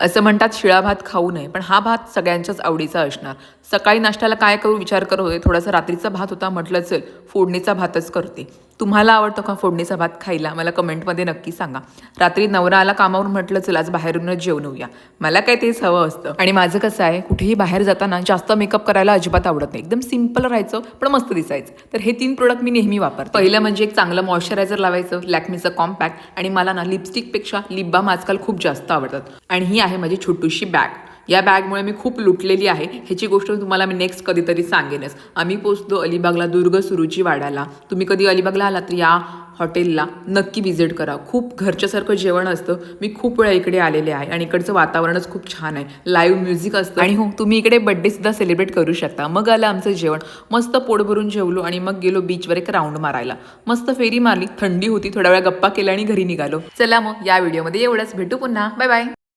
असं म्हणतात शिळा भात खाऊ नये पण हा भात सगळ्यांच्याच आवडीचा असणार. सकाळी नाश्त्याला काय करू विचार करत होते थोडासा रात्रीचा भात होता म्हटलं चल फोडणीचा भातच करते. तुम्हाला आवडतो का फोडणीचा भात खायला? मला कमेंटमध्ये नक्की सांगा. रात्री नवरा आला कामावरून म्हटलं चल आज बाहेरूनच जेवण होऊया मला काय तेच हवं असतं. आणि माझं कसं आहे कुठेही बाहेर जाताना जास्त मेकअप करायला अजिबात आवडत नाही. एकदम सिंपल राहायचं पण मस्त दिसायचं. तर हे तीन प्रोडक्ट मी नेहमी वापरते. पहिलं म्हणजे एक चांगलं मॉइश्चरायझर लावायचं लॅक्मीचं कॉम्पॅक्ट. आणि मला ना लिपस्टिकपेक्षा लिप बाम आजकाल खूप जास्त आवडतात. आणि ही आहे माझी छोटीशी बॅग. या बॅगमुळे मी खूप लुटलेली आहे. ह्याची गोष्ट तुम्हाला मी नेक्स्ट कधीतरी सांगेनच. आम्ही पोचलो अलिबागला दुर्ग सुरुची वाड्याला. तुम्ही कधी अलिबागला आलात? तर या हॉटेलला नक्की व्हिजिट करा. खूप घरच्यासारखं जेवण असतं. मी खूप वेळा इकडे आलेले आहे आणि इकडचं वातावरणच खूप छान आहे. लाईव्ह म्युझिक असतं. आणि हो तुम्ही इकडे बड्डेसुद्धा सेलिब्रेट करू शकता. मग आलं आमचं जेवण. मस्त पोट भरून जेवलो आणि मग गेलो बीचवर एक राऊंड मारायला. मस्त फेरी मारली. थंडी होती. थोड्या वेळा गप्पा केल्या आणि घरी निघालो. चला मग या व्हिडिओमध्ये एवढंच. भेटू पुन्हा. Bye bye